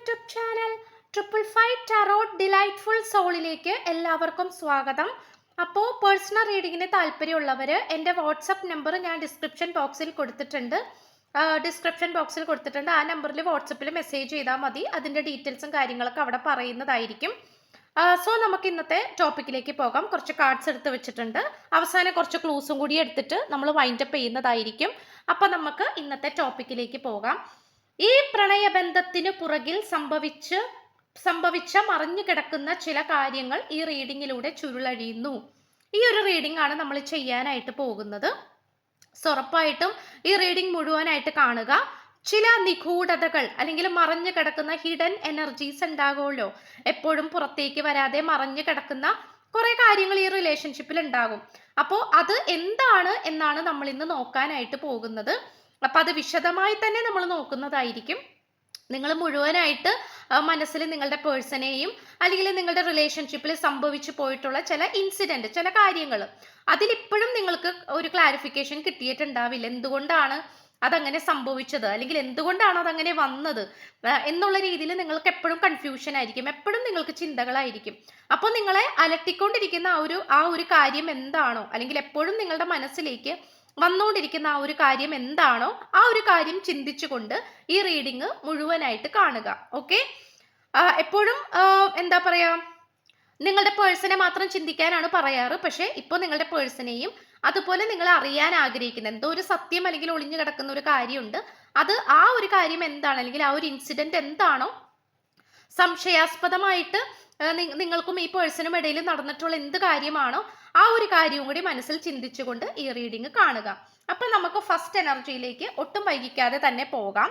YouTube channel triple five tarot delightful സോളിലേക്ക് എല്ലാവർക്കും സ്വാഗതം. അപ്പോൾ പേഴ്സണൽ റീഡിങ്ങിന് താല്പര്യമുള്ളവർ എന്റെ വാട്സപ്പ് നമ്പർ ഞാൻ ഡിസ്ക്രിപ്ഷൻ ബോക്സിൽ കൊടുത്തിട്ടുണ്ട്. ഡിസ്ക്രിപ്ഷൻ ബോക്സിൽ കൊടുത്തിട്ടുണ്ട്. ആ നമ്പറിൽ വാട്സപ്പിൽ മെസ്സേജ് ചെയ്താൽ മതി. അതിന്റെ ഡീറ്റെയിൽസും കാര്യങ്ങളൊക്കെ അവിടെ പറയുന്നതായിരിക്കും. സോ നമുക്ക് ഇന്നത്തെ ടോപ്പിക്കിലേക്ക് പോകാം. കുറച്ച് കാർഡ്സ് എടുത്ത് വെച്ചിട്ടുണ്ട്. അവസാനം കുറച്ച് ക്ലൂസും കൂടി എടുത്തിട്ട് നമ്മൾ വൈൻഡപ്പ് ചെയ്യുന്നതായിരിക്കും. അപ്പം നമുക്ക് ഇന്നത്തെ ടോപ്പിക്കിലേക്ക് പോകാം. ഈ പ്രണയബന്ധത്തിന് പുറകിൽ സംഭവിച്ച് സംഭവിച്ച മറിഞ്ഞു കിടക്കുന്ന ചില കാര്യങ്ങൾ ഈ റീഡിങ്ങിലൂടെ ചുരുളഴിയുന്നു. ഈ ഒരു റീഡിംഗ് ആണ് നമ്മൾ ചെയ്യാനായിട്ട് പോകുന്നത്. സോ ഉറപ്പായിട്ടും ഈ റീഡിംഗ് മുഴുവനായിട്ട് കാണുക. ചില നിഗൂഢതകൾ അല്ലെങ്കിൽ മറഞ്ഞു കിടക്കുന്ന ഹിഡൻ എനർജീസ് ഉണ്ടാകുമല്ലോ. എപ്പോഴും പുറത്തേക്ക് വരാതെ മറഞ്ഞു കിടക്കുന്ന കുറെ കാര്യങ്ങൾ ഈ റിലേഷൻഷിപ്പിൽ ഉണ്ടാകും. അപ്പോൾ അത് എന്താണ് എന്നാണ് നമ്മൾ ഇന്ന് നോക്കാനായിട്ട് പോകുന്നത്. അപ്പൊ അത് വിശദമായി തന്നെ നമ്മൾ നോക്കുന്നതായിരിക്കും. നിങ്ങൾ മുഴുവനായിട്ട് മനസ്സിൽ നിങ്ങളുടെ പേഴ്സണെയും അല്ലെങ്കിൽ നിങ്ങളുടെ റിലേഷൻഷിപ്പിൽ സംഭവിച്ചു പോയിട്ടുള്ള ചില ഇൻസിഡന്റ് ചില കാര്യങ്ങൾ അതിലിപ്പോഴും നിങ്ങൾക്ക് ഒരു ക്ലാരിഫിക്കേഷൻ കിട്ടിയിട്ടുണ്ടാവില്ല. എന്തുകൊണ്ടാണ് അതങ്ങനെ സംഭവിച്ചത്? അല്ലെങ്കിൽ എന്തുകൊണ്ടാണ് അതങ്ങനെ വന്നത്? എന്നുള്ള രീതിയിൽ നിങ്ങൾക്ക് എപ്പോഴും കൺഫ്യൂഷൻ ആയിരിക്കും. എപ്പോഴും നിങ്ങൾക്ക് ചിന്തകളായിരിക്കും. അപ്പോൾ നിങ്ങളെ അലട്ടിക്കൊണ്ടിരിക്കുന്ന ആ ഒരു ആ ഒരു കാര്യം എന്താണോ? അല്ലെങ്കിൽ എപ്പോഴും നിങ്ങളുടെ മനസ്സിലേക്ക് വന്നുകൊണ്ടിരിക്കുന്ന ആ ഒരു കാര്യം എന്താണോ ആ ഒരു കാര്യം ചിന്തിച്ചുകൊണ്ട് ഈ റീഡിങ് മുഴുവനായിട്ട് കാണുക. ഓക്കെ എപ്പോഴും എന്താ പറയാ നിങ്ങളുടെ പേഴ്സനെ മാത്രം ചിന്തിക്കാനാണ് പറയാറ്. പക്ഷേ ഇപ്പോൾ നിങ്ങളുടെ പേഴ്സനെയും അതുപോലെ നിങ്ങൾ അറിയാൻ ആഗ്രഹിക്കുന്ന എന്തോ ഒരു സത്യം അല്ലെങ്കിൽ ഒളിഞ്ഞു കിടക്കുന്ന ഒരു കാര്യമുണ്ട്. അത് ആ ഒരു കാര്യം എന്താണ് അല്ലെങ്കിൽ ആ ഒരു ഇൻസിഡന്റ് എന്താണോ സംശയാസ്പദമായിട്ട് നിങ്ങൾക്കും ഈ പേഴ്സണും ഇടയിൽ നടന്നിട്ടുള്ള എന്ത് കാര്യമാണോ ആ ഒരു കാര്യവും കൂടി മനസ്സിൽ ചിന്തിച്ചുകൊണ്ട് ഈ റീഡിങ് കാണുക. അപ്പൊ നമുക്ക് ഫസ്റ്റ് എനർജിയിലേക്ക് ഒട്ടും വൈകിക്കാതെ തന്നെ പോകാം.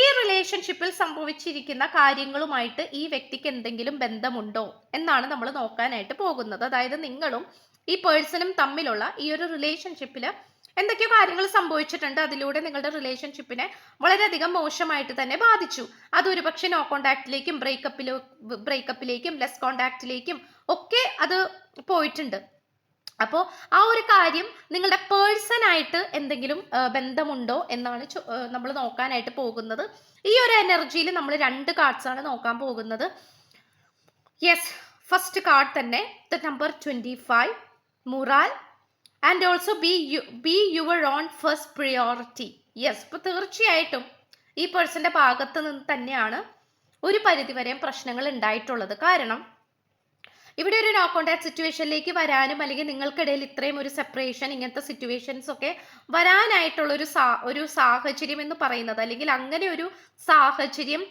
ഈ റിലേഷൻഷിപ്പിൽ സംഭവിച്ചിരിക്കുന്ന കാര്യങ്ങളുമായിട്ട് ഈ വ്യക്തിക്ക് എന്തെങ്കിലും ബന്ധമുണ്ടോ എന്നാണ് നമ്മൾ നോക്കാനായിട്ട് പോകുന്നത്. അതായത് നിങ്ങളും ഈ പേഴ്സണും തമ്മിലുള്ള ഈ ഒരു റിലേഷൻഷിപ്പിൽ എന്തൊക്കെയോ കാര്യങ്ങൾ സംഭവിച്ചിട്ടുണ്ട് അതിലൂടെ നിങ്ങളുടെ റിലേഷൻഷിപ്പിനെ വളരെയധികം മോശമായിട്ട് തന്നെ ബാധിച്ചു. പക്ഷെ നോ കോണ്ടാക്റ്റിലേക്കും ബ്രേക്കപ്പിലോ ബ്രേക്കപ്പിലേക്കും ലെസ് കോണ്ടാക്റ്റിലേക്കും ഒക്കെ അത് പോയിട്ടുണ്ട്. അപ്പോൾ ആ ഒരു കാര്യം നിങ്ങളുടെ പേഴ്സൺ ആയിട്ട് എന്തെങ്കിലും ബന്ധമുണ്ടോ എന്നാണ് നമ്മൾ നോക്കാനായിട്ട് പോകുന്നത്. ഈ ഒരു എനർജിയിൽ നമ്മൾ രണ്ട് കാർഡ്സ് ആണ് നോക്കാൻ പോകുന്നത്. യെസ് ഫസ്റ്റ് കാർഡ് തന്നെ the number twenty five mural and also be you be your own first priority yes ഇപ്പോൾ തീർച്ചയായിട്ടും ഈ പേഴ്സന്റെ ഭാഗത്ത് നിന്ന് തന്നെയാണ് ഒരു പരിധിവരെയും പ്രശ്നങ്ങൾ ഉണ്ടായിട്ടുള്ളത്. കാരണം ഇവിടെ ഒരു നോ കോണ്ടാക്ട് സിറ്റുവേഷനിലേക്ക് വരാനും അല്ലെങ്കിൽ നിങ്ങൾക്കിടയിൽ ഇത്രയും ഒരു സെപ്പറേഷൻ ഇങ്ങനത്തെ സിറ്റുവേഷൻസ് ഒക്കെ വരാനായിട്ടുള്ള ഒരു സാ ഒരു സാഹചര്യം എന്ന് പറയുന്നത് അല്ലെങ്കിൽ അങ്ങനെ ഒരു സാഹചര്യം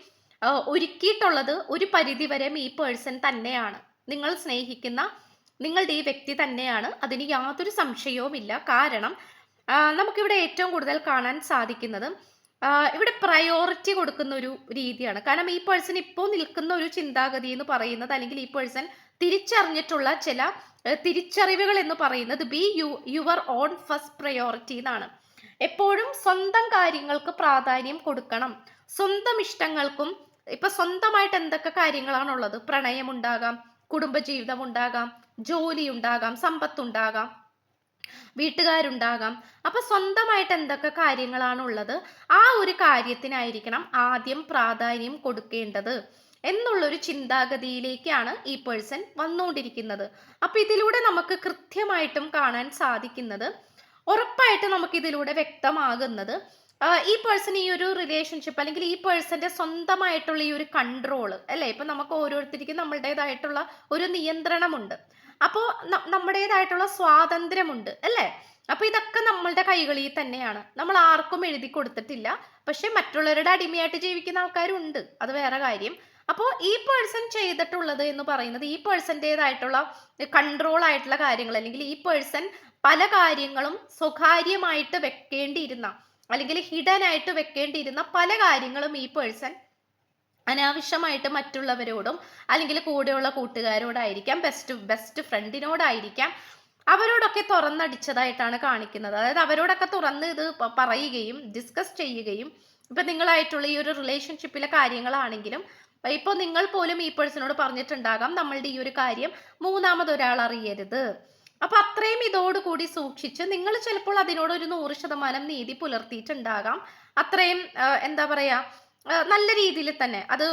ഒരുക്കിയിട്ടുള്ളത് ഒരു പരിധിവരെയും ഈ പേഴ്സൺ തന്നെയാണ്. നിങ്ങൾ സ്നേഹിക്കുന്ന നിങ്ങളുടെ ഈ വ്യക്തി തന്നെയാണ്. അതിന് യാതൊരു സംശയവുമില്ല. കാരണം നമുക്കിവിടെ ഏറ്റവും കൂടുതൽ കാണാൻ സാധിക്കുന്നത് ഇവിടെ പ്രയോറിറ്റി കൊടുക്കുന്ന ഒരു രീതിയാണ്. കാരണം ഈ പേഴ്സൺ ഇപ്പോൾ നിൽക്കുന്ന ഒരു ചിന്താഗതി എന്ന് പറയുന്നത് അല്ലെങ്കിൽ ഈ പേഴ്സൺ തിരിച്ചറിഞ്ഞിട്ടുള്ള ചില തിരിച്ചറിവുകൾ എന്ന് പറയുന്നത് be you your own first priority എന്നാണ്. എപ്പോഴും സ്വന്തം കാര്യങ്ങൾക്ക് പ്രാധാന്യം കൊടുക്കണം. സ്വന്തം ഇഷ്ടങ്ങൾക്കും ഇപ്പൊ സ്വന്തമായിട്ട് എന്തൊക്കെ കാര്യങ്ങളാണുള്ളത്? പ്രണയം ഉണ്ടാകാം കുടുംബജീവിതം ഉണ്ടാകാം ജോലി ഉണ്ടാകാം സമ്പത്തുണ്ടാകാം വീട്ടുകാരുണ്ടാകാം. അപ്പൊ സ്വന്തമായിട്ട് എന്തൊക്കെ കാര്യങ്ങളാണ് ഉള്ളത്? ആ ഒരു കാര്യത്തിനായിരിക്കണം ആദ്യം പ്രാധാന്യം കൊടുക്കേണ്ടത് എന്നുള്ളൊരു ചിന്താഗതിയിലേക്കാണ് ഈ പേഴ്സൺ വന്നുകൊണ്ടിരിക്കുന്നത്. അപ്പൊ ഇതിലൂടെ നമുക്ക് കൃത്യമായിട്ടും കാണാൻ സാധിക്കുന്നത് ഉറപ്പായിട്ട് നമുക്ക് ഇതിലൂടെ വ്യക്തമാകുന്നത് ഈ പേഴ്സൺ ഈ ഒരു റിലേഷൻഷിപ്പ് അല്ലെങ്കിൽ ഈ പേഴ്സന്റെ സ്വന്തമായിട്ടുള്ള ഈ ഒരു കൺട്രോൾ അല്ലേ? ഇപ്പൊ നമുക്ക് ഓരോരുത്തർക്കും നമ്മളുടേതായിട്ടുള്ള ഒരു നിയന്ത്രണമുണ്ട്. അപ്പോ നമ്മുടേതായിട്ടുള്ള സ്വാതന്ത്ര്യമുണ്ട് അല്ലേ? അപ്പൊ ഇതൊക്കെ നമ്മളുടെ കൈകളിൽ തന്നെയാണ്. നമ്മൾ ആർക്കും എഴുതി കൊടുത്തിട്ടില്ല. പക്ഷെ മറ്റുള്ളവരുടെ അടിമയായിട്ട് ജീവിക്കുന്ന ആൾക്കാരുണ്ട്. അത് വേറെ കാര്യം. അപ്പോൾ ഈ പേഴ്സൺ ചെയ്തിട്ടുള്ളത് എന്ന് പറയുന്നത് ഈ പേഴ്സന്റേതായിട്ടുള്ള കൺട്രോൾ ആയിട്ടുള്ള കാര്യങ്ങൾ അല്ലെങ്കിൽ ഈ പേഴ്സൺ പല കാര്യങ്ങളും സ്വകാര്യമായിട്ട് വെക്കേണ്ടിയിരുന്ന അല്ലെങ്കിൽ ഹിഡൻ ആയിട്ട് വെക്കേണ്ടിയിരുന്ന പല കാര്യങ്ങളും ഈ പേഴ്സൺ അനാവശ്യമായിട്ട് മറ്റുള്ളവരോടും അല്ലെങ്കിൽ കൂടെയുള്ള കൂട്ടുകാരോടായിരിക്കാം ബെസ്റ്റ് ബെസ്റ്റ് ഫ്രണ്ടിനോടായിരിക്കാം അവരോടൊക്കെ തുറന്നടിച്ചതായിട്ടാണ് കാണിക്കുന്നത്. അതായത് അവരോടൊക്കെ തുറന്ന് ഇത് പറയുകയും ഡിസ്കസ് ചെയ്യുകയും ഇപ്പൊ നിങ്ങളായിട്ടുള്ള ഈ ഒരു റിലേഷൻഷിപ്പിലെ കാര്യങ്ങളാണെങ്കിലും ഇപ്പോൾ നിങ്ങൾ പോലും ഈ പേഴ്സണോട് പറഞ്ഞിട്ടുണ്ടാകാം നമ്മളുടെ ഈ ഒരു കാര്യം മൂന്നാമതൊരാൾ അറിയരുത്. അപ്പൊ അത്രയും ഇതോടുകൂടി സൂക്ഷിച്ച് നിങ്ങൾ ചിലപ്പോൾ അതിനോട് ഒരു നൂറ് ശതമാനം നീതി പുലർത്തിയിട്ടുണ്ടാകാം. അത്രയും എന്താ പറയാ നല്ല രീതിയിൽ തന്നെ അത്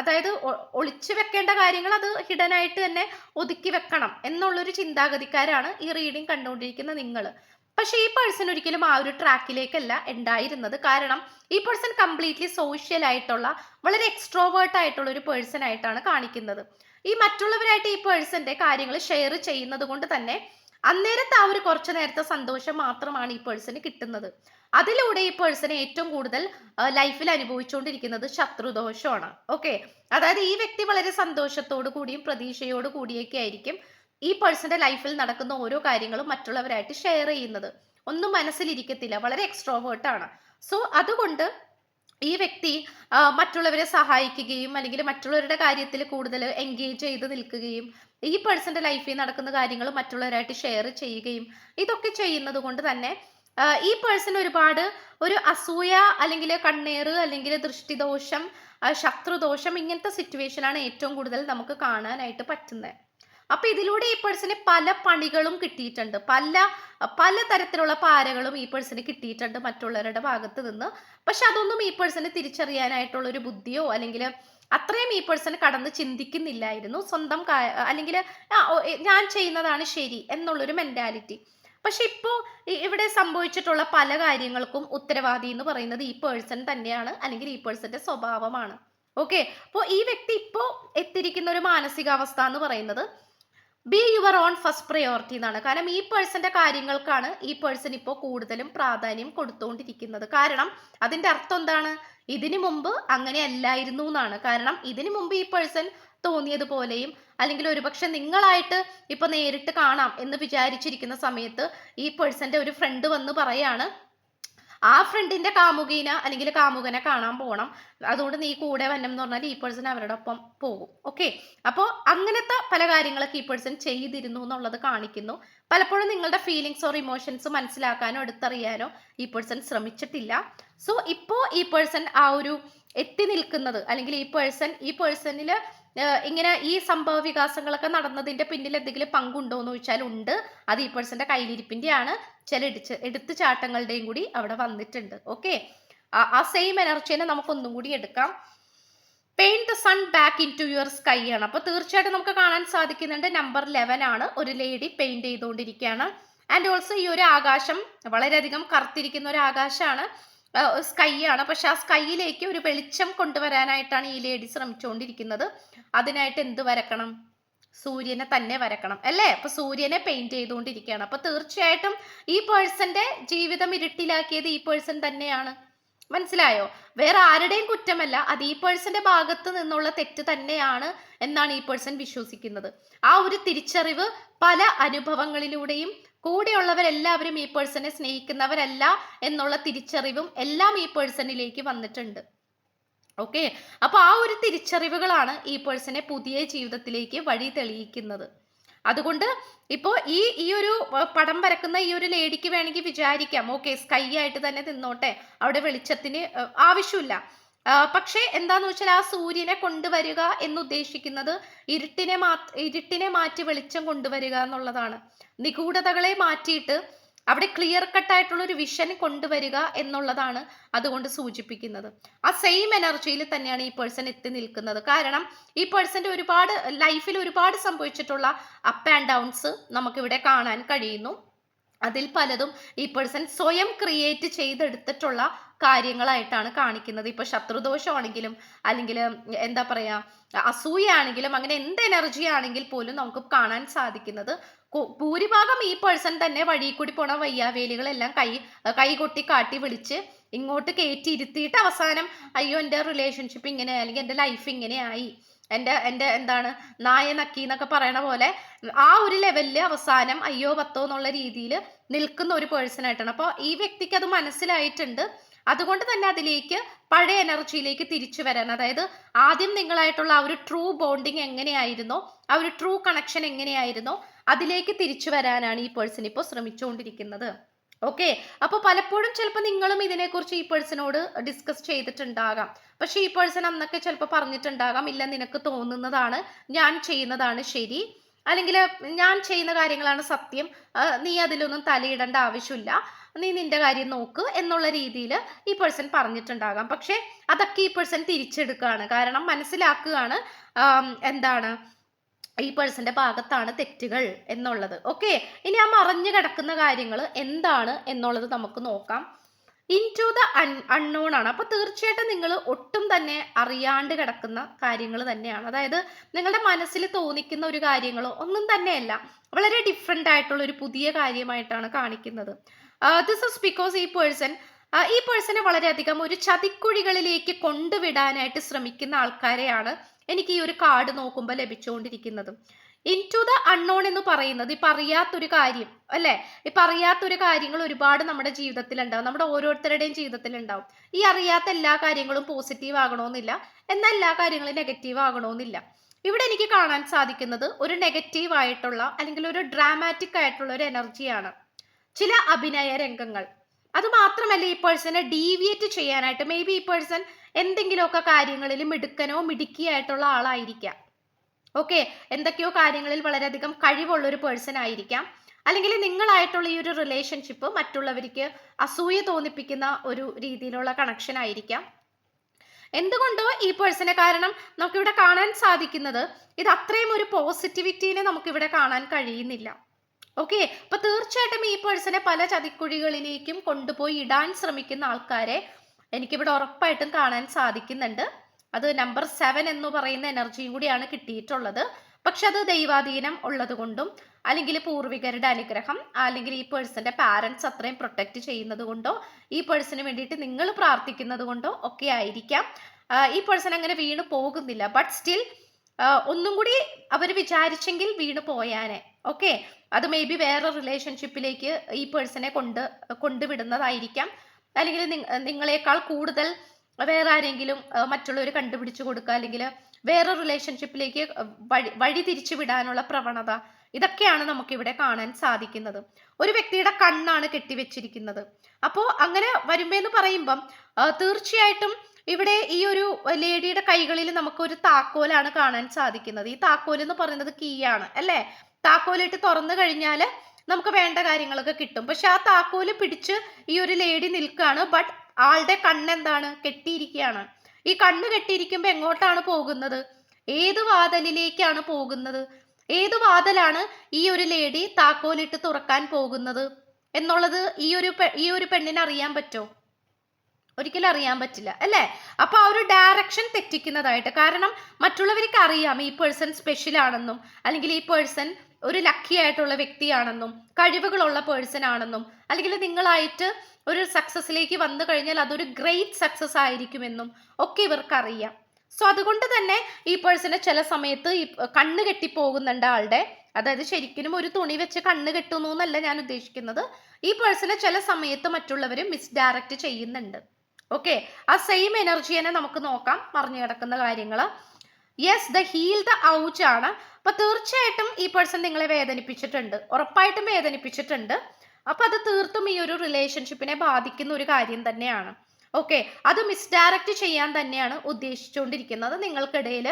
അതായത് ഒളിച്ചു വെക്കേണ്ട കാര്യങ്ങൾ അത് ഹിഡൻ ആയിട്ട് തന്നെ ഒതുക്കി വെക്കണം എന്നുള്ളൊരു ചിന്താഗതിക്കാരാണ് ഈ റീഡിങ് കണ്ടുകൊണ്ടിരിക്കുന്ന നിങ്ങൾ പക്ഷേ ഈ പേഴ്സൺ ഒരിക്കലും ആ ഒരു ട്രാക്കിലേക്കല്ല ഉണ്ടായിരുന്നത്. കാരണം ഈ പേഴ്സൺ കംപ്ലീറ്റ്ലി സോഷ്യൽ ആയിട്ടുള്ള വളരെ എക്സ്ട്രോവേർട്ട് ആയിട്ടുള്ള ഒരു പേഴ്സൺ ആയിട്ടാണ് കാണിക്കുന്നത്. ഈ മറ്റുള്ളവരായിട്ട് ഈ പേഴ്സന്റെ കാര്യങ്ങൾ ഷെയർ ചെയ്യുന്നത് കൊണ്ട് തന്നെ അന്നേരത്തെ ആ ഒരു കുറച്ചു നേരത്തെ സന്തോഷം മാത്രമാണ് ഈ പേഴ്സന് കിട്ടുന്നത്. അതിലൂടെ ഈ പേഴ്സൺ ഏറ്റവും കൂടുതൽ ലൈഫിൽ അനുഭവിച്ചുകൊണ്ടിരിക്കുന്നത് ശത്രുദോഷമാണ്. ഓക്കെ അതായത് ഈ വ്യക്തി വളരെ സന്തോഷത്തോടു കൂടിയും പ്രതീക്ഷയോടു കൂടിയൊക്കെ ആയിരിക്കും ഈ പേഴ്സന്റെ ലൈഫിൽ നടക്കുന്ന ഓരോ കാര്യങ്ങളും മറ്റുള്ളവരായിട്ട് ഷെയർ ചെയ്യുന്നത്. ഒന്നും മനസ്സിലിരിക്കത്തില്ല. വളരെ എക്സ്ട്രോവേർട്ട് ആണ്. സോ അതുകൊണ്ട് ഈ വ്യക്തി മറ്റുള്ളവരെ സഹായിക്കുകയും അല്ലെങ്കിൽ മറ്റുള്ളവരുടെ കാര്യത്തിൽ കൂടുതൽ എൻഗേജ് ചെയ്ത് നിൽക്കുകയും ഈ പേഴ്സന്റെ ലൈഫിൽ നടക്കുന്ന കാര്യങ്ങൾ മറ്റുള്ളവരായിട്ട് ഷെയർ ചെയ്യുകയും ഇതൊക്കെ ചെയ്യുന്നത് കൊണ്ട് തന്നെ ഈ പേഴ്സൺ ഒരുപാട് ഒരു അസൂയ അല്ലെങ്കിൽ കണ്ണേറ് അല്ലെങ്കിൽ ദൃഷ്ടിദോഷം ശത്രുദോഷം ഇങ്ങനത്തെ സിറ്റുവേഷനാണ് ഏറ്റവും കൂടുതൽ നമുക്ക് കാണാനായിട്ട് പറ്റുന്നത്. അപ്പൊ ഇതിലൂടെ ഈ പേഴ്സന് പല പണികളും കിട്ടിയിട്ടുണ്ട്. പല പല തരത്തിലുള്ള പാരകളും ഈ പേഴ്സന് കിട്ടിയിട്ടുണ്ട് മറ്റുള്ളവരുടെ ഭാഗത്ത് നിന്ന്. പക്ഷെ അതൊന്നും ഈ പേഴ്സന് തിരിച്ചറിയാനായിട്ടുള്ള ഒരു ബുദ്ധിയോ അല്ലെങ്കിൽ അത്രയും ഈ പേഴ്സൺ കടന്ന് ചിന്തിക്കുന്നില്ലായിരുന്നു. സ്വന്തം അല്ലെങ്കിൽ ഞാൻ ചെയ്യുന്നതാണ് ശരി എന്നുള്ളൊരു മെന്റാലിറ്റി പക്ഷെ ഇപ്പോൾ ഇവിടെ സംഭവിച്ചിട്ടുള്ള പല കാര്യങ്ങൾക്കും ഉത്തരവാദി എന്ന് പറയുന്നത് ഈ പേഴ്സൺ തന്നെയാണ് അല്ലെങ്കിൽ ഈ പേഴ്സന്റെ സ്വഭാവമാണ്. ഓക്കെ? അപ്പോൾ ഈ വ്യക്തി ഇപ്പോൾ എത്തിരിക്കുന്ന ഒരു മാനസികാവസ്ഥ എന്ന് പറയുന്നത് be your own first priority എന്നാണ്. കാരണം ഈ പേഴ്സന്റെ കാര്യങ്ങൾക്കാണ് ഈ പേഴ്സൺ ഇപ്പോൾ കൂടുതലും പ്രാധാന്യം കൊടുത്തുകൊണ്ടിരിക്കുന്നത് കാരണം അതിന്റെ അർത്ഥം എന്താണ്? ഇതിനു മുമ്പ് അങ്ങനെ അല്ലായിരുന്നു എന്നാണ്. കാരണം ഇതിനു മുമ്പ് ഈ പേഴ്സൺ തോന്നിയതുപോലെയും അല്ലെങ്കിൽ ഒരുപക്ഷെ നിങ്ങളായിട്ട് ഇപ്പൊ നേരിട്ട് കാണാം എന്ന് വിചാരിച്ചിരിക്കുന്ന സമയത്ത് ഈ പേഴ്സന്റെ ഒരു ഫ്രണ്ട് വന്ന് പറയാണ് ആ ഫ്രണ്ടിന്റെ കാമുകീന അല്ലെങ്കിൽ കാമുകനെ കാണാൻ പോകണം അതുകൊണ്ട് നീ കൂടെ വരണം എന്ന് പറഞ്ഞാൽ ഈ പേഴ്സൺ അവരുടെ ഒപ്പം പോകും. ഓക്കെ അപ്പോൾ അങ്ങനത്തെ പല കാര്യങ്ങളൊക്കെ ഈ പേഴ്സൺ ചെയ്തിരുന്നു എന്നുള്ളത് കാണിക്കുന്നു. പലപ്പോഴും നിങ്ങളുടെ ഫീലിങ്സ് ഓർ ഇമോഷൻസ് മനസ്സിലാക്കാനോ എടുത്തറിയാനോ ഈ പേഴ്സൺ ശ്രമിച്ചിട്ടില്ല. സോ ഇപ്പോൾ ഈ പേഴ്സൺ ആ ഒരു എത്തി നിൽക്കുന്നത് അല്ലെങ്കിൽ ഈ പേഴ്സൺ ഈ പേഴ്സണിൽ ഇങ്ങനെ ഈ സംഭവ വികാസങ്ങളൊക്കെ നടന്നതിന്റെ പിന്നിൽ എന്തെങ്കിലും പങ്കുണ്ടോ എന്ന് ചോദിച്ചാൽ ഉണ്ട്. അത് ഈ പേഴ്സന്റെ കയ്യിലിരിപ്പിന്റെയാണ്. ചില ഇടിച്ച് എടുത്തുചാട്ടങ്ങളുടെയും കൂടി അവിടെ വന്നിട്ടുണ്ട്. ഓക്കെ ആ സെയിം എനർജിനെ നമുക്ക് ഒന്നും കൂടി എടുക്കാം. Paint the sun back into your sky ആണ്. അപ്പൊ തീർച്ചയായിട്ടും നമുക്ക് കാണാൻ സാധിക്കുന്നുണ്ട്. നമ്പർ ലെവൻ ആണ്. ഒരു ലേഡി പെയിന്റ് ചെയ്തുകൊണ്ടിരിക്കുകയാണ്. ആൻഡ് ഓൾസോ ഈ ഒരു ആകാശം വളരെയധികം കറുത്തിരിക്കുന്ന ഒരു ആകാശമാണ്. സ്കൈ ആണ്. പക്ഷെ ആ സ്കൈയിലേക്ക് ഒരു വെളിച്ചം കൊണ്ടുവരാനായിട്ടാണ് ഈ ലേഡി ശ്രമിച്ചുകൊണ്ടിരിക്കുന്നത്. അതിനായിട്ട് എന്ത് വരക്കണം? സൂര്യനെ തന്നെ വരക്കണം അല്ലേ? അപ്പൊ സൂര്യനെ പെയിന്റ് ചെയ്തുകൊണ്ടിരിക്കുകയാണ്. അപ്പൊ തീർച്ചയായിട്ടും ഈ പേഴ്സന്റെ ജീവിതം ഇരുട്ടിലാക്കിയത് ഈ പേഴ്സൺ തന്നെയാണ്. മനസ്സിലായോ? വേറെ ആരുടെയും കുറ്റമല്ല അത് ഈ പേഴ്സന്റെ ഭാഗത്ത് നിന്നുള്ള തെറ്റ് തന്നെയാണ് എന്നാണ് ഈ പേഴ്സൺ വിശ്വസിക്കുന്നത്. ആ ഒരു തിരിച്ചറിവ് പല അനുഭവങ്ങളിലൂടെയും കൂടെയുള്ളവരെല്ലാവരും ഈ പേഴ്സണെ സ്നേഹിക്കുന്നവരല്ല എന്നുള്ള തിരിച്ചറിവും എല്ലാം ഈ പേഴ്സണിലേക്ക് വന്നിട്ടുണ്ട്. ഓക്കെ? അപ്പോൾ ആ ഒരു തിരിച്ചറിവുകളാണ് ഈ പേഴ്സണെ പുതിയ ജീവിതത്തിലേക്ക് വഴി തെളിയിക്കുന്നത്. അതുകൊണ്ട് ഇപ്പോൾ ഈ ഈ ഒരു പടം വരക്കുന്ന ഈ ഒരു ലേഡിക്ക് വേണമെങ്കിൽ വിചാരിക്കാം. ഓക്കെ സ്കൈ ആയിട്ട് തന്നെ നിന്നോട്ടെ. അവിടെ വെളിച്ചത്തിന് ആവശ്യമില്ല. പക്ഷേ എന്താന്ന് വെച്ചാൽ ആ സൂര്യനെ കൊണ്ടുവരിക എന്നുദ്ദേശിക്കുന്നത് ഇരുട്ടിനെ മാ ഇരുട്ടിനെ മാറ്റി വെളിച്ചം കൊണ്ടുവരിക എന്നുള്ളതാണ്. നിഗൂഢതകളെ മാറ്റിയിട്ട് അവിടെ ക്ലിയർ കട്ട് ആയിട്ടുള്ള ഒരു വിഷൻ കൊണ്ടുവരിക എന്നുള്ളതാണ് അതുകൊണ്ട് സൂചിപ്പിക്കുന്നത്. ആ സെയിം എനർജിയിൽ തന്നെയാണ് ഈ പേഴ്സൺ എത്തി നിൽക്കുന്നത്. കാരണം ഈ പേഴ്സന്റെ ഒരുപാട് ലൈഫിൽ ഒരുപാട് സംഭവിച്ചിട്ടുള്ള അപ്പ് ആൻഡ് ഡൗൺസ് നമുക്കിവിടെ കാണാൻ കഴിയുന്നു. അതിൽ പലതും ഈ പേഴ്സൺ സ്വയം ക്രിയേറ്റ് ചെയ്തെടുത്തിട്ടുള്ള കാര്യങ്ങളായിട്ടാണ് കാണിക്കുന്നത്. ഇപ്പൊ ശത്രുദോഷമാണെങ്കിലും അല്ലെങ്കിൽ എന്താ പറയാ അസൂയാണെങ്കിലും അങ്ങനെ എന്ത് എനർജി ആണെങ്കിൽ പോലും നമുക്ക് കാണാൻ സാധിക്കുന്നത് ഭൂരിഭാഗം ഈ പേഴ്സൺ തന്നെ വഴി കൂടി പോണ വയ്യാവേലികളെല്ലാം കൈ കൈകൊട്ടി കാട്ടി വിളിച്ച് ഇങ്ങോട്ട് കയറ്റി ഇരുത്തിയിട്ട് അവസാനം അയ്യോ എന്റെ റിലേഷൻഷിപ്പ് ഇങ്ങനെ അല്ലെങ്കിൽ എന്റെ ലൈഫ് ഇങ്ങനെ ആയി. എന്റെ എന്റെ എന്താണ് നായ നക്കി എന്നൊക്കെ പറയണ പോലെ ആ ഒരു ലെവലിൽ അവസാനം അയ്യോ പത്തോ എന്നുള്ള രീതിയിൽ നിൽക്കുന്ന ഒരു പേഴ്സൺ ആയിട്ടാണ്. അപ്പോൾ ഈ വ്യക്തിക്ക് അത് മനസ്സിലായിട്ടുണ്ട്. അതുകൊണ്ട് തന്നെ അതിലേക്ക് പഴയ എനർജിയിലേക്ക് തിരിച്ചു വരാൻ. അതായത് ആദ്യം നിങ്ങളായിട്ടുള്ള ആ ഒരു ട്രൂ ബോണ്ടിങ് എങ്ങനെയായിരുന്നോ? ആ ഒരു ട്രൂ കണക്ഷൻ എങ്ങനെയായിരുന്നോ? അതിലേക്ക് തിരിച്ചു വരാനാണ് ഈ പേഴ്സൺ ഇപ്പോൾ ശ്രമിച്ചുകൊണ്ടിരിക്കുന്നത്. ഓക്കെ അപ്പോൾ പലപ്പോഴും ചിലപ്പോൾ നിങ്ങളും ഇതിനെക്കുറിച്ച് ഈ പേഴ്സണോട് ഡിസ്കസ് ചെയ്തിട്ടുണ്ടാകാം. പക്ഷേ ഈ പേഴ്സൺ അന്നൊക്കെ ചിലപ്പോൾ പറഞ്ഞിട്ടുണ്ടാകാം ഇല്ല നിനക്ക് തോന്നുന്നതാണ് ഞാൻ ചെയ്യുന്നതാണ് ശരി. അല്ലെങ്കിൽ ഞാൻ ചെയ്യുന്ന കാര്യങ്ങളാണ് സത്യം. നീ അതിലൊന്നും തലയിടേണ്ട ആവശ്യമില്ല. നീ നിന്റെ കാര്യം നോക്ക് എന്നുള്ള രീതിയിൽ ഈ പേഴ്സൺ പറഞ്ഞിട്ടുണ്ടാകാം. പക്ഷേ അതൊക്കെ ഈ പേഴ്സൺ തിരിച്ചെടുക്കുകയാണ്. കാരണം മനസ്സിലാക്കുകയാണ് എന്താണ് ഈ പേഴ്സന്റെ ഭാഗത്താണ് തെറ്റുകൾ എന്നുള്ളത്. ഓക്കെ ഇനി ആ മറഞ്ഞു കിടക്കുന്ന കാര്യങ്ങൾ എന്താണ് എന്നുള്ളത് നമുക്ക് നോക്കാം. Into the un unknown ആണ്. അപ്പൊ തീർച്ചയായിട്ടും നിങ്ങൾ ഒട്ടും തന്നെ അറിയാണ്ട് കിടക്കുന്ന കാര്യങ്ങൾ തന്നെയാണ്. അതായത് നിങ്ങളുടെ മനസ്സിൽ തോന്നിക്കുന്ന ഒരു കാര്യങ്ങളോ ഒന്നും തന്നെയല്ല. വളരെ ഡിഫറെന്റ് ആയിട്ടുള്ള ഒരു പുതിയ കാര്യമായിട്ടാണ് കാണിക്കുന്നത്. ദിസ് ഇസ് ബിക്കോസ് ഈ പേഴ്സൺ ഈ പേഴ്സണെ വളരെയധികം ഒരു ചതിക്കുഴികളിലേക്ക് കൊണ്ടുവിടാനായിട്ട് ശ്രമിക്കുന്ന ആൾക്കാരെയാണ് എനിക്ക് ഈ ഒരു കാർഡ് നോക്കുമ്പോൾ ലഭിച്ചുകൊണ്ടിരിക്കുന്നത്. ഇൻ ടു ദ അൺനോൺ എന്ന് പറയുന്നത് ഇപ്പം അറിയാത്തൊരു കാര്യം അല്ലേ? ഇപ്പം അറിയാത്തൊരു കാര്യങ്ങൾ ഒരുപാട് നമ്മുടെ ജീവിതത്തിൽ ഉണ്ടാവും നമ്മുടെ ഓരോരുത്തരുടെയും ജീവിതത്തിൽ ഉണ്ടാവും ഈ അറിയാത്ത എല്ലാ കാര്യങ്ങളും പോസിറ്റീവ് ആകണമെന്നില്ല എന്നാൽ എല്ലാ കാര്യങ്ങളും നെഗറ്റീവ് ആകണമെന്നില്ല. ഇവിടെ എനിക്ക് കാണാൻ സാധിക്കുന്നത് ഒരു നെഗറ്റീവ് ആയിട്ടുള്ള അല്ലെങ്കിൽ ഒരു ഡ്രാമാറ്റിക് ആയിട്ടുള്ള ഒരു എനർജിയാണ് ചില അഭിനയ രംഗങ്ങൾ. അത് മാത്രമല്ല ഈ പേഴ്സണെ ഡീവിയേറ്റ് ചെയ്യാനായിട്ട് മേ ബി ഈ പേഴ്സൺ എന്തെങ്കിലുമൊക്കെ കാര്യങ്ങളിൽ മിടുക്കനോ മിടുക്കിയായിട്ടുള്ള ആളായിരിക്കാം. ഓക്കെ എന്തൊക്കെയോ കാര്യങ്ങളിൽ വളരെയധികം കഴിവുള്ള ഒരു പേഴ്സൺ ആയിരിക്കാം. അല്ലെങ്കിൽ നിങ്ങളായിട്ടുള്ള ഈ ഒരു റിലേഷൻഷിപ്പ് മറ്റുള്ളവർക്ക് അസൂയ തോന്നിപ്പിക്കുന്ന ഒരു രീതിയിലുള്ള കണക്ഷൻ ആയിരിക്കാം. എന്തുകൊണ്ടോ ഈ പേഴ്സണെ കാരണം നമുക്കിവിടെ കാണാൻ സാധിക്കുന്നത് ഇത് അത്രയും ഒരു പോസിറ്റിവിറ്റീനെ നമുക്കിവിടെ കാണാൻ കഴിയുന്നില്ല. ഓക്കെ അപ്പൊ തീർച്ചയായിട്ടും ഈ പേഴ്സണെ പല ചതിക്കുഴികളിലേക്കും കൊണ്ടുപോയി ഇടാൻ ശ്രമിക്കുന്ന ആൾക്കാരെ എനിക്കിവിടെ ഉറപ്പായിട്ടും കാണാൻ സാധിക്കുന്നുണ്ട്. അത് നമ്പർ സെവൻ എന്ന് പറയുന്ന എനർജിയും കൂടിയാണ് കിട്ടിയിട്ടുള്ളത്. പക്ഷെ അത് ദൈവാധീനം ഉള്ളത് കൊണ്ടും അല്ലെങ്കിൽ പൂർവികരുടെ അനുഗ്രഹം അല്ലെങ്കിൽ ഈ പേഴ്സന്റെ പാരൻസ് അത്രയും പ്രൊട്ടക്റ്റ് ചെയ്യുന്നത് കൊണ്ടോ ഈ പേഴ്സന് വേണ്ടിയിട്ട് നിങ്ങൾ പ്രാർത്ഥിക്കുന്നത് കൊണ്ടോ ഒക്കെ ആയിരിക്കാം. ഈ പേഴ്സൺ അങ്ങനെ വീണ് പോകുന്നില്ല. ബട്ട് സ്റ്റിൽ ഒന്നും കൂടി അവർ വിചാരിച്ചെങ്കിൽ വീണ് പോയാനെ. ഓക്കെ അത് മേ ബി വേറെ റിലേഷൻഷിപ്പിലേക്ക് ഈ പേഴ്സണെ കൊണ്ട് കൊണ്ടുവിടുന്നതായിരിക്കാം. അല്ലെങ്കിൽ നിങ്ങളെക്കാൾ കൂടുതൽ വേറെ ആരെങ്കിലും മറ്റുള്ളവർ കണ്ടുപിടിച്ചു കൊടുക്കുക അല്ലെങ്കിൽ വേറെ റിലേഷൻഷിപ്പിലേക്ക് വഴി വഴി തിരിച്ചു വിടാനുള്ള പ്രവണത ഇതൊക്കെയാണ് നമുക്കിവിടെ കാണാൻ സാധിക്കുന്നത്. ഒരു വ്യക്തിയുടെ കണ്ണാണ് കെട്ടിവെച്ചിരിക്കുന്നത്. അപ്പോൾ അങ്ങനെ വരുമ്പെന്ന് പറയുമ്പം തീർച്ചയായിട്ടും ഇവിടെ ഈ ഒരു ലേഡിയുടെ കൈകളിൽ നമുക്കൊരു താക്കോലാണ് കാണാൻ സാധിക്കുന്നത്. ഈ താക്കോൽ എന്ന് പറയുന്നത് കീ ആണ് അല്ലേ? താക്കോലിട്ട് തുറന്നു കഴിഞ്ഞാൽ നമുക്ക് വേണ്ട കാര്യങ്ങളൊക്കെ കിട്ടും. പക്ഷെ ആ താക്കോൽ പിടിച്ച് ഈ ഒരു ലേഡി നിൽക്കുകയാണ് ബട്ട് ആളുടെ കണ്ണെന്താണ്? കെട്ടിയിരിക്കുകയാണ് ഈ കണ്ണ് കെട്ടിയിരിക്കുമ്പോൾ എങ്ങോട്ടാണ് പോകുന്നത്? ഏത് വാതിലിലേക്കാണ് പോകുന്നത്? ഏത് വാതിലാണ് ഈ ഒരു ലേഡി താക്കോലിട്ട് തുറക്കാൻ പോകുന്നത്? എന്നുള്ളത് ഈ ഒരു ഈ ഒരു പെണ്ണിന് അറിയാൻ പറ്റോ? ഒരിക്കലും അറിയാൻ പറ്റില്ല അല്ലേ? അപ്പൊ ആ ഒരു ഡയറക്ഷൻ തെറ്റിക്കുന്നതായിട്ട് കാരണം മറ്റുള്ളവർക്ക് അറിയാം ഈ പേഴ്സൺ സ്പെഷ്യൽ ആണെന്നും അല്ലെങ്കിൽ ഈ പേഴ്സൺ ഒരു ലക്കി ആയിട്ടുള്ള വ്യക്തിയാണെന്നും കഴിവുകളുള്ള പേഴ്സൺ ആണെന്നും അല്ലെങ്കിൽ നിങ്ങളായിട്ട് ഒരു സക്സസ്സിലേക്ക് വന്നു കഴിഞ്ഞാൽ അതൊരു ഗ്രേറ്റ് സക്സസ് ആയിരിക്കുമെന്നും ഒക്കെ ഇവർക്ക് അറിയാം സോ അതുകൊണ്ട് തന്നെ ഈ പേഴ്സണെ ചില സമയത്ത് ഈ കണ്ണ് കെട്ടിപ്പോകുന്നുണ്ട് ആളുടെ. അതായത് ശരിക്കും ഒരു തുണി വെച്ച് കണ്ണ് കെട്ടുന്നു എന്നല്ല ഞാൻ ഉദ്ദേശിക്കുന്നത്. ഈ പേഴ്സണെ ചില സമയത്ത് മറ്റുള്ളവർ മിസ്ഡയറക്റ്റ് ചെയ്യുന്നുണ്ട്. ഓക്കെ ആ സെയിം എനർജി തന്നെ നമുക്ക് നോക്കാം. മറിഞ്ഞു കിടക്കുന്ന കാര്യങ്ങൾ yes the heal the ouch ആണ്. അപ്പൊ തീർച്ചയായിട്ടും ഈ പേഴ്സൺ നിങ്ങളെ വേദനിപ്പിച്ചിട്ടുണ്ട്. ഉറപ്പായിട്ടും വേദനിപ്പിച്ചിട്ടുണ്ട്. അപ്പൊ അത് തീർത്തും ഈ ഒരു റിലേഷൻഷിപ്പിനെ ബാധിക്കുന്ന ഒരു കാര്യം തന്നെയാണ്. ഓക്കെ അത് മിസ്ഡയറക്റ്റ് ചെയ്യാൻ തന്നെയാണ് ഉദ്ദേശിച്ചുകൊണ്ടിരിക്കുന്നത്. നിങ്ങൾക്കിടയിൽ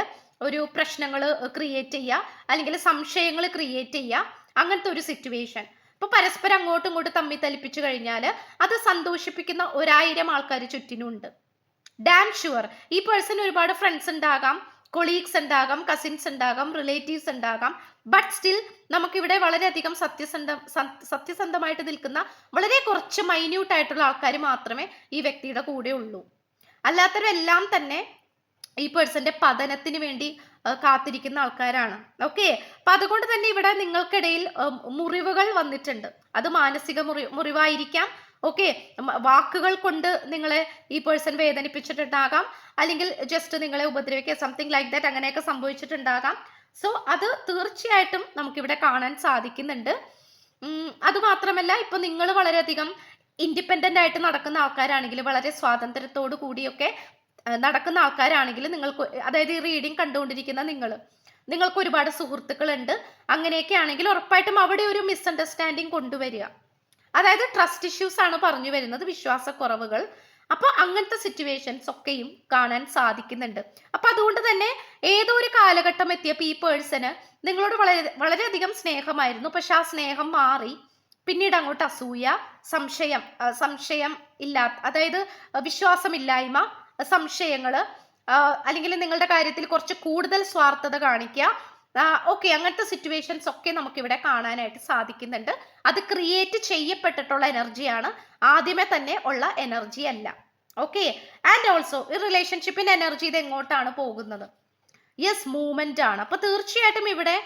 ഒരു പ്രശ്നങ്ങൾ ക്രിയേറ്റ് ചെയ്യുക അല്ലെങ്കിൽ സംശയങ്ങൾ ക്രിയേറ്റ് ചെയ്യുക അങ്ങനത്തെ ഒരു സിറ്റുവേഷൻ ഇപ്പൊ പരസ്പരം അങ്ങോട്ടും ഇങ്ങോട്ടും തമ്മിൽ തലിപ്പിച്ചു കഴിഞ്ഞാൽ അത് സന്തോഷിപ്പിക്കുന്ന ഒരായിരം ആൾക്കാർ ചുറ്റിനുണ്ട്. ഡാൻ ഷുവർ ഈ പേഴ്സൺ ഒരുപാട് ഫ്രണ്ട്സ് ഉണ്ടാകാം. കൊളീഗ്സ് ഉണ്ടാകാം കസിൻസ് ഉണ്ടാകാം റിലേറ്റീവ്സ് ഉണ്ടാകാം. ബട്ട് സ്റ്റിൽ നമുക്കിവിടെ വളരെയധികം സത്യസന്ധ സത്യസന്ധമായിട്ട് നിൽക്കുന്ന വളരെ കുറച്ച് മൈന്യൂട്ട് ആയിട്ടുള്ള ആൾക്കാർ മാത്രമേ ഈ വ്യക്തിയുടെ കൂടെ ഉള്ളൂ. അല്ലാത്തവരെല്ലാം തന്നെ ഈ പേഴ്സന്റെ പതനത്തിന് വേണ്ടി കാത്തിരിക്കുന്ന ആൾക്കാരാണ്. ഓക്കെ അപ്പൊ അതുകൊണ്ട് തന്നെ ഇവിടെ നിങ്ങൾക്കിടയിൽ മുറിവുകൾ വന്നിട്ടുണ്ട്. അത് മാനസിക മുറി മുറിവായിരിക്കാം. ഓക്കെ വാക്കുകൾ കൊണ്ട് നിങ്ങളെ ഈ പേഴ്സൺ വേദനിപ്പിച്ചിട്ടുണ്ടാകാം. അല്ലെങ്കിൽ ജസ്റ്റ് നിങ്ങളെ ഉപദ്രവിക്കുക സംതിങ് ലൈക്ക് ദാറ്റ് അങ്ങനെയൊക്കെ സംഭവിച്ചിട്ടുണ്ടാകാം. സോ അത് തീർച്ചയായിട്ടും നമുക്കിവിടെ കാണാൻ സാധിക്കുന്നുണ്ട്. അതുമാത്രമല്ല അത് മാത്രമല്ല ഇപ്പൊ നിങ്ങൾ വളരെയധികം ഇൻഡിപെൻഡന്റ് ആയിട്ട് നടക്കുന്ന ആൾക്കാരാണെങ്കിൽ വളരെ സ്വാതന്ത്ര്യത്തോടു കൂടിയൊക്കെ നടക്കുന്ന ആൾക്കാരാണെങ്കിൽ നിങ്ങൾക്ക് അതായത് ഈ റീഡിങ് കണ്ടുകൊണ്ടിരിക്കുന്ന നിങ്ങൾ നിങ്ങൾക്ക് ഒരുപാട് സുഹൃത്തുക്കളുണ്ട്. അങ്ങനെയൊക്കെ ആണെങ്കിൽ ഉറപ്പായിട്ടും അവിടെ ഒരു മിസ്അണ്ടർസ്റ്റാൻഡിങ് കൊണ്ടുവരിക. അതായത് ട്രസ്റ്റ് ഇഷ്യൂസ് ആണ് പറഞ്ഞു വരുന്നത് വിശ്വാസക്കുറവുകൾ. അപ്പോൾ അങ്ങനത്തെ സിറ്റുവേഷൻസ് ഒക്കെയും കാണാൻ സാധിക്കുന്നുണ്ട്. അപ്പൊ അതുകൊണ്ട് തന്നെ ഏതോ ഒരു കാലഘട്ടം എത്തിയപ്പോൾ ഈ പേഴ്സണ് നിങ്ങളോട് വളരെ വളരെയധികം സ്നേഹമായിരുന്നു. പക്ഷെ ആ സ്നേഹം മാറി പിന്നീട് അങ്ങോട്ട് അസൂയ സംശയം സംശയം ഇല്ലാത്ത അതായത് വിശ്വാസമില്ലായ്മ സംശയങ്ങൾ അല്ലെങ്കിൽ നിങ്ങളുടെ കാര്യത്തിൽ കുറച്ച് കൂടുതൽ സ്വാർത്ഥത കാണിക്കുക ഓക്കെ അങ്ങനത്തെ സിറ്റുവേഷൻസ് ഒക്കെ നമുക്ക് ഇവിടെ കാണാനായിട്ട് സാധിക്കുന്നുണ്ട്. അത് ക്രിയേറ്റ് ചെയ്യപ്പെട്ടിട്ടുള്ള എനർജിയാണ് ആദ്യമേ തന്നെ ഉള്ള എനർജി അല്ല. ഓക്കെ ആൻഡ് ഓൾസോ ഈ റിലേഷൻഷിപ്പിന്റെ എനർജി ഇത് എങ്ങോട്ടാണ് പോകുന്നത്? യെസ് മൂവ്മെന്റ് ആണ്. അപ്പൊ തീർച്ചയായിട്ടും ഇവിടെ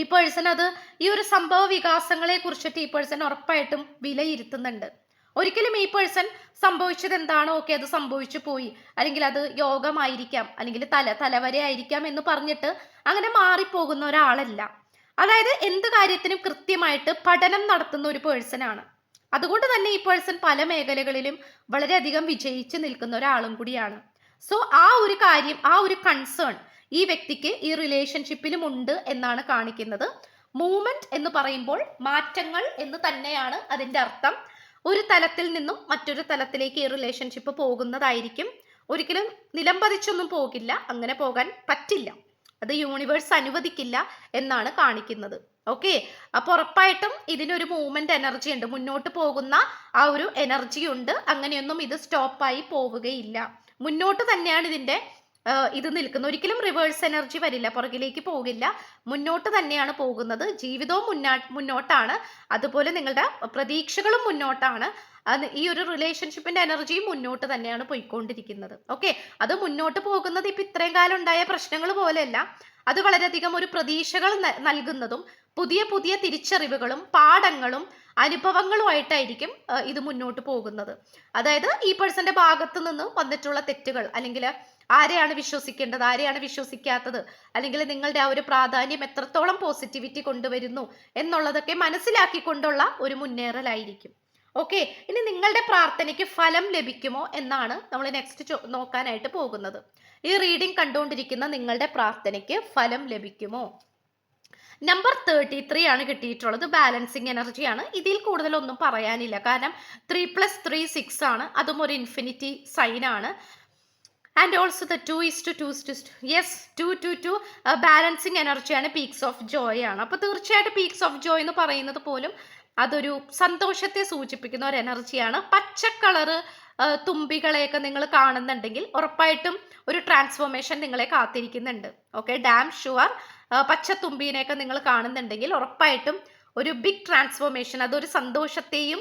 ഈ പേഴ്സൺ അത് ഈ ഒരു സംഭവ വികാസങ്ങളെ കുറിച്ചിട്ട് ഈ പേഴ്സൺ ഉറപ്പായിട്ടും വിലയിരുത്തുന്നുണ്ട്. ഒരിക്കലും ഈ പേഴ്സൺ സംഭവിച്ചത് എന്താണോ ഓക്കെ അത് സംഭവിച്ചു പോയി. അല്ലെങ്കിൽ അത് യോഗമായിരിക്കാം അല്ലെങ്കിൽ തല തലവരെ ആയിരിക്കാം എന്ന് പറഞ്ഞിട്ട് അങ്ങനെ മാറിപ്പോകുന്ന ഒരാളല്ല. അതായത് എന്ത് കാര്യത്തിനും കൃത്യമായിട്ട് പഠനം നടത്തുന്ന ഒരു പേഴ്സൺ ആണ്. അതുകൊണ്ട് തന്നെ ഈ പേഴ്സൺ പല മേഖലകളിലും വളരെയധികം വിജയിച്ച് നിൽക്കുന്ന ഒരാളും കൂടിയാണ്. സോ ആ ഒരു കാര്യം ആ ഒരു കൺസേൺ ഈ വ്യക്തിക്ക് ഈ റിലേഷൻഷിപ്പിലും ഉണ്ട് എന്നാണ് കാണിക്കുന്നത്. മൂവ്മെന്റ് എന്ന് പറയുമ്പോൾ മാറ്റങ്ങൾ എന്ന് തന്നെയാണ് അതിന്റെ അർത്ഥം. ഒരു തലത്തിൽ നിന്നും മറ്റൊരു തലത്തിലേക്ക് ഈ റിലേഷൻഷിപ്പ് പോകുന്നതായിരിക്കും. ഒരിക്കലും നിലംപതിച്ചൊന്നും പോകില്ല. അങ്ങനെ പോകാൻ പറ്റില്ല. അത് യൂണിവേഴ്സ് അനുവദിക്കില്ല എന്നാണ് കാണിക്കുന്നത്. ഓക്കെ അപ്പൊ ഉറപ്പായിട്ടും ഇതിനൊരു മൂവ്മെന്റ് എനർജി ഉണ്ട്. മുന്നോട്ട് പോകുന്ന ആ ഒരു എനർജി ഉണ്ട്. അങ്ങനെയൊന്നും ഇത് സ്റ്റോപ്പായി പോവുകയില്ല. മുന്നോട്ട് തന്നെയാണ് ഇതിന്റെ ഇത് നിൽക്കുന്നത് ഒരിക്കലും റിവേഴ്സ് എനർജി വരില്ല പുറകിലേക്ക് പോകില്ല. മുന്നോട്ട് തന്നെയാണ് പോകുന്നത്. ജീവിതവും മുന്നാ മുന്നോട്ടാണ്. അതുപോലെ നിങ്ങളുടെ പ്രതീക്ഷകളും മുന്നോട്ടാണ്. ഈ ഒരു റിലേഷൻഷിപ്പിന്റെ എനർജിയും മുന്നോട്ട് തന്നെയാണ് പോയിക്കൊണ്ടിരിക്കുന്നത്. ഓക്കെ അത് മുന്നോട്ട് പോകുന്നത് ഇപ്പൊ ഇത്രയും കാലം ഉണ്ടായ പ്രശ്നങ്ങൾ പോലെയല്ല. അത് വളരെയധികം ഒരു പ്രതീക്ഷകൾ നൽകുന്നതും പുതിയ പുതിയ തിരിച്ചറിവുകളും പാഠങ്ങളും അനുഭവങ്ങളുമായിട്ടായിരിക്കും ഇത് മുന്നോട്ട് പോകുന്നത്. അതായത് ഈ പേഴ്സന്റെ ഭാഗത്ത് നിന്ന് വന്നിട്ടുള്ള തെറ്റുകൾ അല്ലെങ്കിൽ ആരെയാണ് വിശ്വസിക്കേണ്ടത് ആരെയാണ് വിശ്വസിക്കാത്തത് അല്ലെങ്കിൽ നിങ്ങളുടെ ആ ഒരു പ്രാധാന്യം എത്രത്തോളം പോസിറ്റിവിറ്റി കൊണ്ടുവരുന്നു എന്നുള്ളതൊക്കെ മനസ്സിലാക്കിക്കൊണ്ടുള്ള ഒരു മുന്നേറലായിരിക്കും. ഓക്കെ ഇനി നിങ്ങളുടെ പ്രാർത്ഥനയ്ക്ക് ഫലം ലഭിക്കുമോ എന്നാണ് നമ്മൾ നെക്സ്റ്റ് നോക്കാനായിട്ട് പോകുന്നത്. ഈ റീഡിംഗ് കണ്ടുകൊണ്ടിരിക്കുന്ന നിങ്ങളുടെ പ്രാർത്ഥനയ്ക്ക് ഫലം ലഭിക്കുമോ? നമ്പർ തേർട്ടി ത്രീ ആണ് കിട്ടിയിട്ടുള്ളത്. ബാലൻസിങ് എനർജിയാണ് ഇതിൽ കൂടുതലൊന്നും പറയാനില്ല. കാരണം ത്രീ പ്ലസ് ത്രീ സിക്സ് ആണ്. അതും ഒരു ഇൻഫിനിറ്റി സൈൻ ആണ്. And also the two is two two yes two two two balancing എനർജിയാണ് പീക്സ് ഓഫ് ജോയ് ആണ് അപ്പോൾ തീർച്ചയായിട്ടും പീക്സ് ഓഫ് ജോയ് എന്ന് പറയുന്നത് പോലും അതൊരു സന്തോഷത്തെ സൂചിപ്പിക്കുന്ന ഒരു എനർജിയാണ് പച്ച കളറ് തുമ്പികളെയൊക്കെ നിങ്ങൾ കാണുന്നുണ്ടെങ്കിൽ ഉറപ്പായിട്ടും ഒരു ട്രാൻസ്ഫോർമേഷൻ നിങ്ങളെ കാത്തിരിക്കുന്നുണ്ട്. ഓക്കെ ഡാം ഷുവർ പച്ച തുമ്പീനെയൊക്കെ നിങ്ങൾ കാണുന്നുണ്ടെങ്കിൽ ഉറപ്പായിട്ടും ഒരു ബിഗ് ട്രാൻസ്ഫോർമേഷൻ അതൊരു സന്തോഷത്തെയും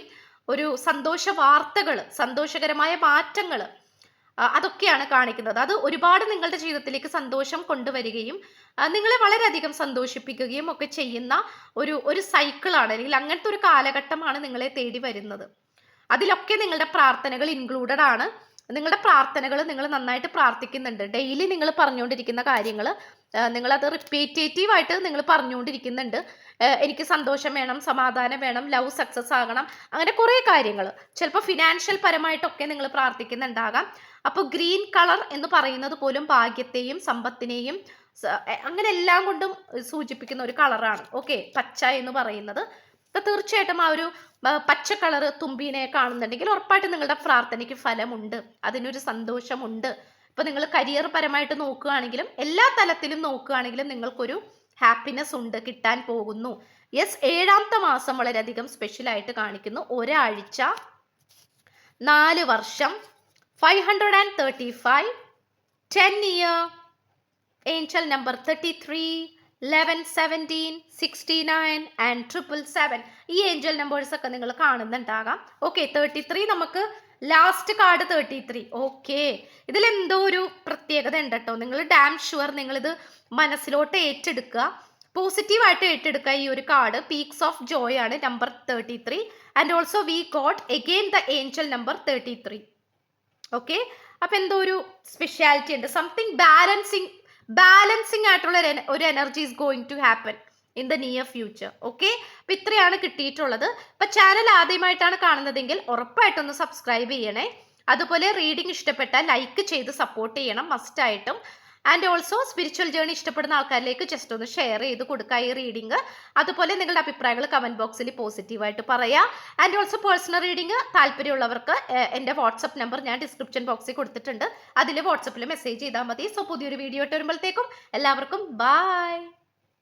ഒരു സന്തോഷ വാർത്തകൾ സന്തോഷകരമായ മാറ്റങ്ങൾ അതൊക്കെയാണ് കാണിക്കുന്നത്. അത് ഒരുപാട് നിങ്ങളുടെ ജീവിതത്തിലേക്ക് സന്തോഷം കൊണ്ടുവരികയും നിങ്ങളെ വളരെയധികം സന്തോഷിപ്പിക്കുകയും ഒക്കെ ചെയ്യുന്ന ഒരു ഒരു സൈക്കിളാണ് അല്ലെങ്കിൽ അങ്ങനത്തെ ഒരു കാലഘട്ടമാണ് നിങ്ങളെ തേടി വരുന്നത്. അതിലൊക്കെ നിങ്ങളുടെ പ്രാർത്ഥനകൾ ഇൻക്ലൂഡഡ് ആണ്. നിങ്ങളുടെ പ്രാർത്ഥനകൾ നിങ്ങൾ നന്നായിട്ട് പ്രാർത്ഥിക്കുന്നുണ്ട്. ഡെയിലി നിങ്ങൾ പറഞ്ഞുകൊണ്ടിരിക്കുന്ന കാര്യങ്ങൾ നിങ്ങളത് റിപ്പീറ്റേറ്റീവായിട്ട് നിങ്ങൾ പറഞ്ഞുകൊണ്ടിരിക്കുന്നുണ്ട്. എനിക്ക് സന്തോഷം വേണം സമാധാനം വേണം ലവ് സക്സസ് ആകണം അങ്ങനെ കുറേ കാര്യങ്ങൾ. ചിലപ്പോൾ ഫിനാൻഷ്യൽ പരമായിട്ടൊക്കെ നിങ്ങൾ പ്രാർത്ഥിക്കുന്നുണ്ടാകാം. അപ്പോൾ ഗ്രീൻ കളർ എന്ന് പറയുന്നത് പോലും ഭാഗ്യത്തെയും സമ്പത്തിനെയും അങ്ങനെ എല്ലാം കൊണ്ടും സൂചിപ്പിക്കുന്ന ഒരു കളറാണ് ഓക്കെ പച്ച എന്ന് പറയുന്നത്. അപ്പോൾ തീർച്ചയായിട്ടും ആ ഒരു പച്ച കളർ തുമ്പീനെ കാണുന്നുണ്ടെങ്കിൽ ഉറപ്പായിട്ടും നിങ്ങളുടെ പ്രാർത്ഥനയ്ക്ക് ഫലമുണ്ട്. അതിനൊരു സന്തോഷമുണ്ട്. ഇപ്പൊ നിങ്ങൾ കരിയർ പരമായിട്ട് നോക്കുകയാണെങ്കിലും എല്ലാ തലത്തിലും നോക്കുകയാണെങ്കിലും നിങ്ങൾക്കൊരു ഹാപ്പിനെസ് ഉണ്ട് കിട്ടാൻ പോകുന്നു. യെസ് ഏഴാമത്തെ മാസം വളരെയധികം സ്പെഷ്യൽ ആയിട്ട് കാണിക്കുന്നു. ഒരാഴ്ച നാല് വർഷം five hundred and thirty five ten year angel number thirty three eleven seventeen sixty nine and triple seven ഈ ഏഞ്ചൽ നമ്പേഴ്സ് ഒക്കെ നിങ്ങൾ കാണുന്നുണ്ടാകാം. ഓക്കെ തേർട്ടി ത്രീ നമുക്ക് last card thirty three okay ഇതിലെന്തോ ഒരു പ്രത്യേകത ഉണ്ട് കേട്ടോ. നിങ്ങൾ ഡാം ഷുവർ നിങ്ങളിത് മനസ്സിലോട്ട് ഏറ്റെടുക്കുക. പോസിറ്റീവായിട്ട് ഏറ്റെടുക്കുക ഈ ഒരു കാർഡ് പീക്സ് ഓഫ് ജോയ് ആണ് number thirty three and also we got again the angel number thirty three okay അപ്പൊ എന്തോ ഒരു സ്പെഷ്യാലിറ്റി ഉണ്ട്. സംതിങ് ബാലൻസിങ് ബാലൻസിങ് ആയിട്ടുള്ള ഒരു energy is going to happen in the near future okay അപ്പൊ ഇത്രയാണ് കിട്ടിയിട്ടുള്ളത്. ഇപ്പൊ ചാനൽ ആദ്യമായിട്ടാണ് കാണുന്നതെങ്കിൽ ഉറപ്പായിട്ടൊന്ന് സബ്സ്ക്രൈബ് ചെയ്യണേ. അതുപോലെ റീഡിങ് ഇഷ്ടപ്പെട്ടാൽ ലൈക്ക് ചെയ്ത് സപ്പോർട്ട് ചെയ്യണം. മസ്റ്റ് ആയിട്ടും ആൻഡ് ഓൾസോ സ്പിരിച്വൽ ജേണി ഇഷ്ടപ്പെടുന്ന ആൾക്കാരിലേക്ക് ജസ്റ്റ് ഒന്ന് ഷെയർ ചെയ്ത് കൊടുക്കുക ഈ റീഡിംഗ് അതുപോലെ നിങ്ങളുടെ അഭിപ്രായങ്ങൾ കമന്റ് ബോക്സിൽ പോസിറ്റീവായിട്ട് പറയുക ആൻഡ് ഓൾസോ പേഴ്സണൽ റീഡിംഗ് താല്പര്യമുള്ളവർക്ക് എന്റെ വാട്സപ്പ് നമ്പർ ഞാൻ ഡിസ്ക്രിപ്ഷൻ ബോക്സിൽ കൊടുത്തിട്ടുണ്ട്. അതിൽ വാട്സപ്പിൽ മെസ്സേജ് ചെയ്താൽ മതി. സോ പുതിയൊരു വീഡിയോ ഇട്ട് വരുമ്പോഴത്തേക്കും എല്ലാവർക്കും ബൈ